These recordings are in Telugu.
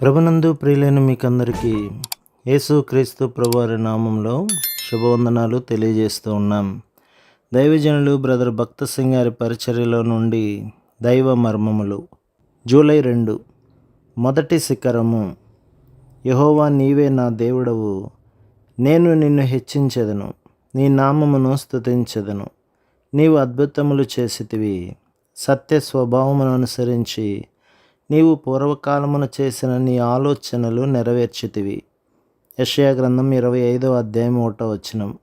ప్రభునందు ప్రియులైన మీకందరికీ యేసు క్రీస్తు ప్రభువారి నామంలో శుభవందనాలు తెలియజేస్తూ ఉన్నాం. దైవజనులు బ్రదర్ భక్త సింగ్ గారి పరిచర్యలో నుండి దైవ మర్మములు. జూలై రెండు. మొదటి శిఖరము. యహోవా నీవే నా దేవుడవు. నేను నిన్ను హెచ్చించెదను. నీ నామమును స్తుతించెదను. నీవు అద్భుతములు చేసితివి. సత్య స్వభావమును అనుసరించి నీవు పూర్వకాలమున చేసిన నీ ఆలోచనలు నెరవేర్చితివి యషయా గ్రంథం ఇరవై ఐదో అధ్యాయం ఒకటో వచనం.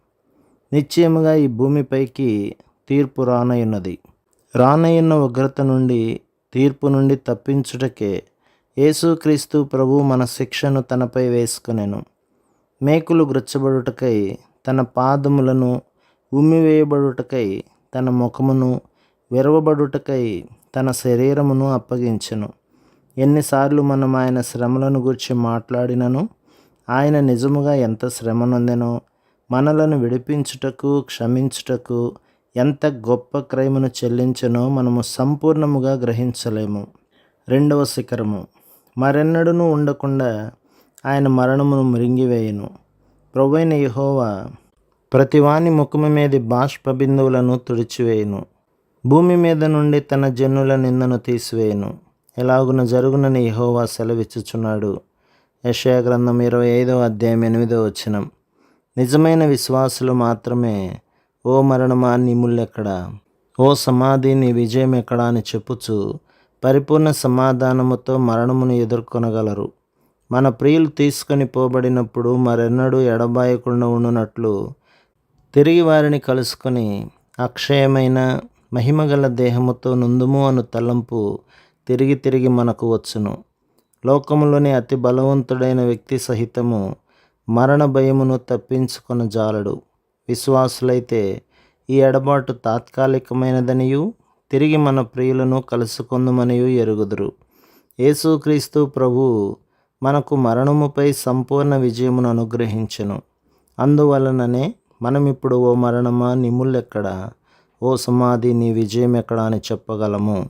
నిశ్చయముగా ఈ భూమిపైకి తీర్పు రానయ్యున్నది రానయ్యున్న ఉగ్రత నుండి తీర్పు నుండి తప్పించుటకే యేసుక్రీస్తు ప్రభు మన శిక్షను తనపై వేసుకునెను. మేకులు గ్రచ్చబడుటకై తన పాదములను ఉమ్మివేయబడుటకై తన ముఖమును విరవబడుటకై తన శరీరమును అప్పగించెను. ఎన్నిసార్లు మనం ఆయన శ్రమలను గురించి మాట్లాడినను ఆయన నిజముగా ఎంత శ్రమనొందెనో మనలను విడిపించుటకు క్షమించుటకు ఎంత గొప్ప క్రయమును చెల్లించనో మనము సంపూర్ణముగా గ్రహించలేము. రెండవ శిఖరము. మరెన్నడూనూ ఉండకుండా ఆయన మరణమును మృంగివేయను. ప్రభైన యహోవా ప్రతివాని ముఖము మీది బాష్ప బిందువులను తుడిచివేయును. భూమి మీద నుండి తన జనుల నిందను తీసివేయును. ఎలాగున జరుగునని యహోవా సెలవిచ్చుచున్నాడు. యషయా గ్రంథం ఇరవై ఐదవ అధ్యాయం ఎనిమిదవ వచనం. నిజమైన విశ్వాసులు మాత్రమే ఓ మరణమా నిముళ్ళెక్కడ ఓ సమాధి నీ విజయం ఎక్కడా అని చెప్పుచు పరిపూర్ణ సమాధానముతో మరణమును ఎదుర్కొనగలరు. మన ప్రియులు తీసుకొని పోబడినప్పుడు మరెన్నడూ ఎడబాయకుండా ఉండునట్లు తిరిగి వారిని కలుసుకొని అక్షయమైన మహిమగల దేహముతో నుందుము అను తలంపు తిరిగి తిరిగి మనకు వచ్చును. లోకంలోని అతి బలవంతుడైన వ్యక్తి సహితము మరణ భయమును తప్పించుకొన జాలడు. విశ్వాసులైతే ఈ ఎడబాటు తాత్కాలికమైనదనియు తిరిగి మన ప్రియులను కలుసుకుందమనియు ఎరుగుదురు. యేసుక్రీస్తు ప్రభు మనకు మరణముపై సంపూర్ణ విజయమును అనుగ్రహించను. అందువలననే మనం ఇప్పుడు ఓ మరణమా నిముళ్ళెక్కడ ఓ సమాధి నీ విజయం ఎక్కడ అని చెప్పగలము.